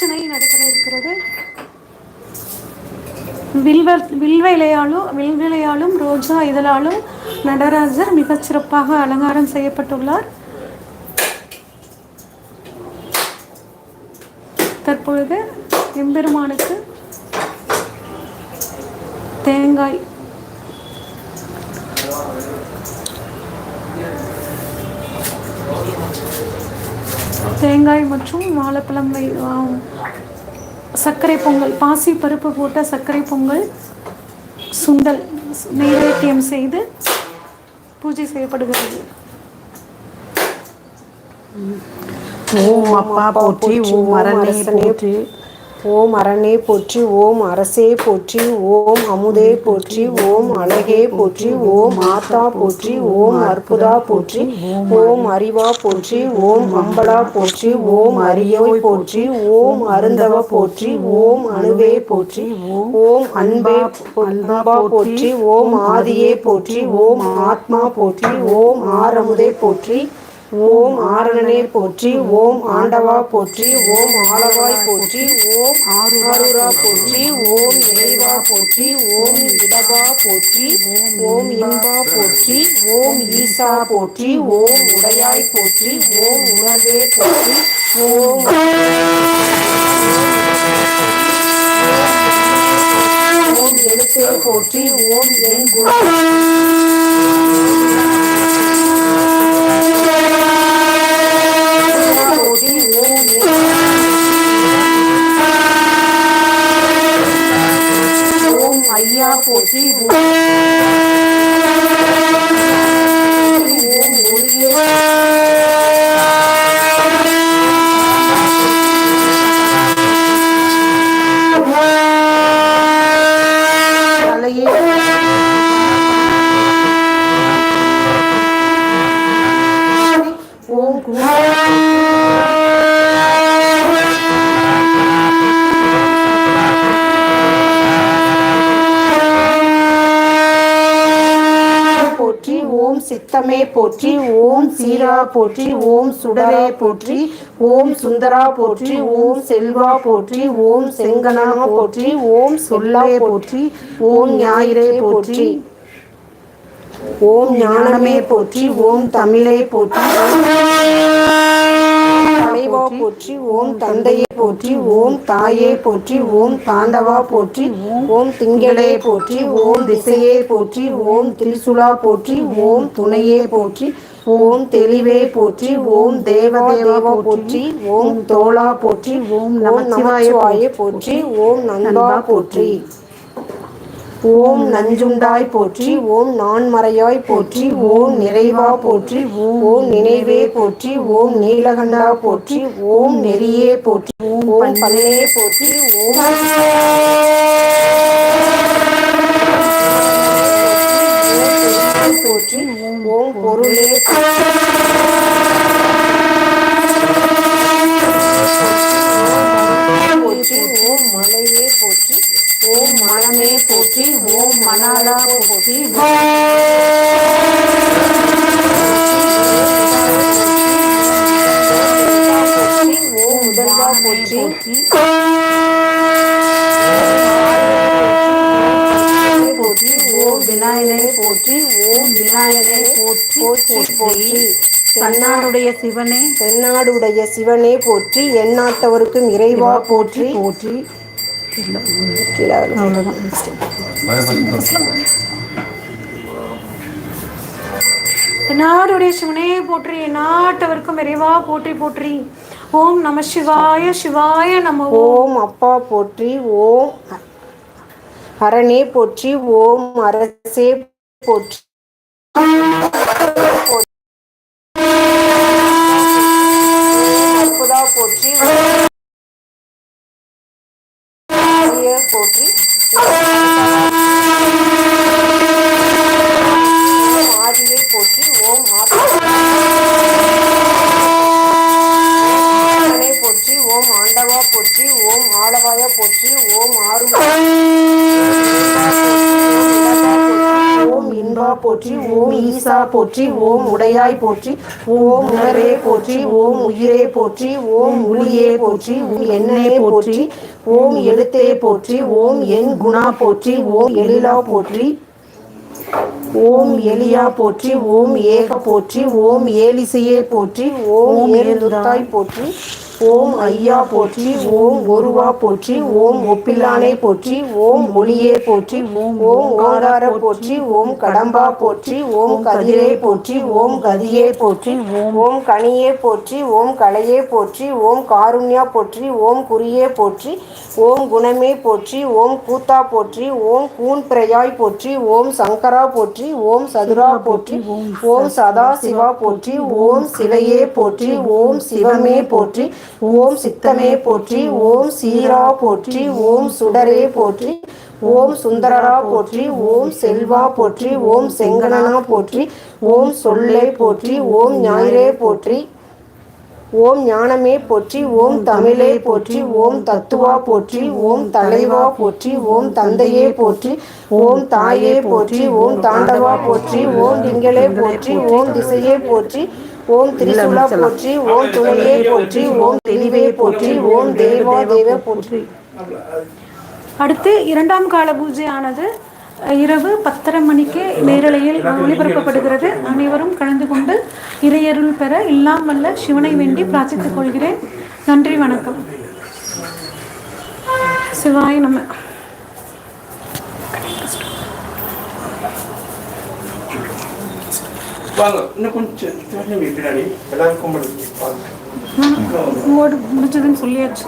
பிரச்சனை நடைபெற இருக்கிறது. வில்வ வில்வ இலையாலும் வில்விலையாலும் ரோஜா இதழாலும் நடராஜர் மிகச் சிறப்பாக அலங்காரம் செய்யப்பட்டுள்ளார். தற்பொழுது எம்பெருமானுக்கு தேங்காய் தேங்காய் மற்றும் வாழைப்பழம் வை சர்க்கரை பொங்கல் பாசி பருப்பு போட்ட சர்க்கரை பொங்கல் சுண்டல் நைவேத்தியம் செய்து பூஜை செய்யப்படுகிறது. ஓம் அப்பா போற்றி ஓம் அரணே போற்றி. ஓம் அரணே போற்றி ஓம் அரசே போற்றி ஓம் அமுதே போற்றி ஓம் அழகே போற்றி ஓம் ஆத்தா போற்றி ஓம் அற்புதா போற்றி ஓம் அறிவா போற்றி ஓம் அம்பலா போற்றி ஓம் அரியோய் போற்றி ஓம் அருந்தவ போற்றி ஓம் அணுவே போற்றி ஓம் அன்பே அன்பா போற்றி ஓம் ஆதியே போற்றி ஓம் ஆத்மா போற்றி ஓம் ஆரமுதே போற்றி ஓம் ஆரணனே போற்றி ஓம் ஆண்டவா போற்றி ஓம் ஆளவாய் போற்றி ஓம் ஆருரா போற்றி ஓம் இறைவா போற்றி ஓம் இடவா போற்றி ஓம் இன்பா போற்றி ஓம் ஈசா போற்றி ஓம் உடையாய் போற்றி ஓம் உணர்வே போற்றி ஓம் ஓம் எழுத்தே போற்றி ஓம் என் குண போற்றி ஓம் ஓம் ஐயா போற்றி ஓம் ஒளியே தலையே ஓம் குரு போற்றி ஓம் சித்தமே போற்றி ஓம் சீரா போற்றி ஓம் சுடரே போற்றி ஓம் சுந்தரா போற்றி ஓம் செல்வா போற்றி ஓம் செங்கனா போற்றி ஓம் சொல்லா போற்றி ஓம் ஞாயிறே போற்றி. ஓம் ஞானமே போற்றி ஓம் தமிழே போற்றி. தலைவா போற்றி ஓம் தந்தையே போற்றி ஓம் தாயே போற்றி ஓம் தாண்டவா போற்றி ஓம் திங்களே போற்றி ஓம் திசையே போற்றி ஓம் திரிசுலா போற்றி ஓம் துணையே போற்றி ஓம் தெளிவே போற்றி ஓம் தேவதேவா போற்றி ஓம் தோளா போற்றி ஓம் நமச்சிவாய போற்றி ஓம் நண்பா போற்றி ஓம் நஞ்சுண்டாய் போற்றி ஓம் நான்மறையாய் போற்றி ஓம் நிறைவா போற்றி ஓம் நினைவே போற்றி ஓம் நீலகண்டா போற்றி ஓம் நெறியே போற்றி ஓம் பல்லே போற்றி ஓம் போற்றி ஓம் பொருளே போற்றி மணாலா போற்றி ஓம் முதல்வா போற்றி போற்றி ஓம் விநாயகனே போற்றி ஓம் விநாயகனே போற்றி போற்றி போற்றி தன்னாருடைய சிவனே தென்னாடுடைய சிவனே போற்றி எந்நாட்டவருக்கும் இறைவா போற்றி போற்றி. கீழே அவ்வளோதான் நாடுடைய சிவனே போற்றி நாட்டவர்க்கும் விரைவா போற்றி போற்றி. ஓம் நம சிவாய சிவாய நம ஓம் அப்பா போற்றி ஓம் அரணே போற்றி ஓம் அரசே போற்றி அற்புதா போற்றி ஓம் போற்றி ஓம் ஆதியை போற்றி ஓம் ஆத்மனை போற்றி ஓம் ஆண்டவா போற்றி ஓம் ஆளவாய போற்றி ஓம் ஓம் இன்பா போற்றி ஓம் ஈசா போற்றி ஓம் உடையாய் போற்றி ஓம் உணரே போற்றி ஓம் உயிரே போற்றி ஓம் ஒளியே போற்றி ஓம் எண்ணே போற்றி ஓம் எழுத்தே போற்றி ஓம் என் குணா போற்றி ஓம் எழிலா போற்றி ஓம் எலியா போற்றி ஓம் ஏக போற்றி ஓம் ஏலிசையே போற்றி ஓம் ஏறுதுத்தாய் போற்றி ஓம் ஐயா போற்றி ஓம் ஒருவா போற்றி ஓம் ஒப்பிலானை போற்றி ஓம் ஒளியே போற்றி ஓம் ஓம் ஓங்கார போற்றி ஓம் கடம்பா போற்றி ஓம் கதிரை போற்றி ஓம் கதியே போற்றி ஓம் கனியே போற்றி ஓம் கலையே போற்றி ஓம் காருண்யா போற்றி ஓம் குறியே போற்றி ஓம் குணமே போற்றி ஓம் கூத்தா போற்றி ஓம் கூன் பிரயாய் போற்றி ஓம் சங்கரா போற்றி ஓம் சதுரா போற்றி ஓம் சதா சிவா போற்றி ஓம் சிவையே போற்றி ஓம் சிவமே போற்றி ஓம் சித்தமே போற்றி ஓம் சீரா போற்றி ஓம் சுடரே போற்றி ஓம் சுந்தரரா போற்றி ஓம் செல்வா போற்றி ஓம் செங்கணனா போற்றி ஓம் சொல்லே போற்றி ஓம் ஞாயிறே போற்றி ஓம் ஞானமே போற்றி ஓம் தமிழே போற்றி ஓம் தத்துவா போற்றி ஓம் தலைவா போற்றி ஓம் தந்தையே போற்றி ஓம் தாயே போற்றி ஓம் தாண்டவா போற்றி ஓம் திங்களே போற்றி ஓம் திசையே போற்றி ஓம் திரிசுலா போற்றி ஓம் துணையே போற்றி ஓம் தெளிவே போற்றி ஓம் தேவா தேவ போற்றி. அடுத்து இரண்டாம் கால பூஜையானது அஹ், இரவு பத்தரை மணிக்கு நேரலையில் ஒளிபரப்பப்படுகிறது. அனைவரும் கலந்து கொண்டு இறையருள் பெற எல்லாம் வல்ல சிவனை வேண்டி பிரார்த்தித்துக் கொள்கிறேன். நன்றி வணக்கம். சிவாய் நம்ம வாங்க. இன்னும் கொஞ்சம் பின்னாடி எல்லாரும் கும்பிடு வாங்க. உங்களோட முடிச்சதுன்னு சொல்லியாச்சு.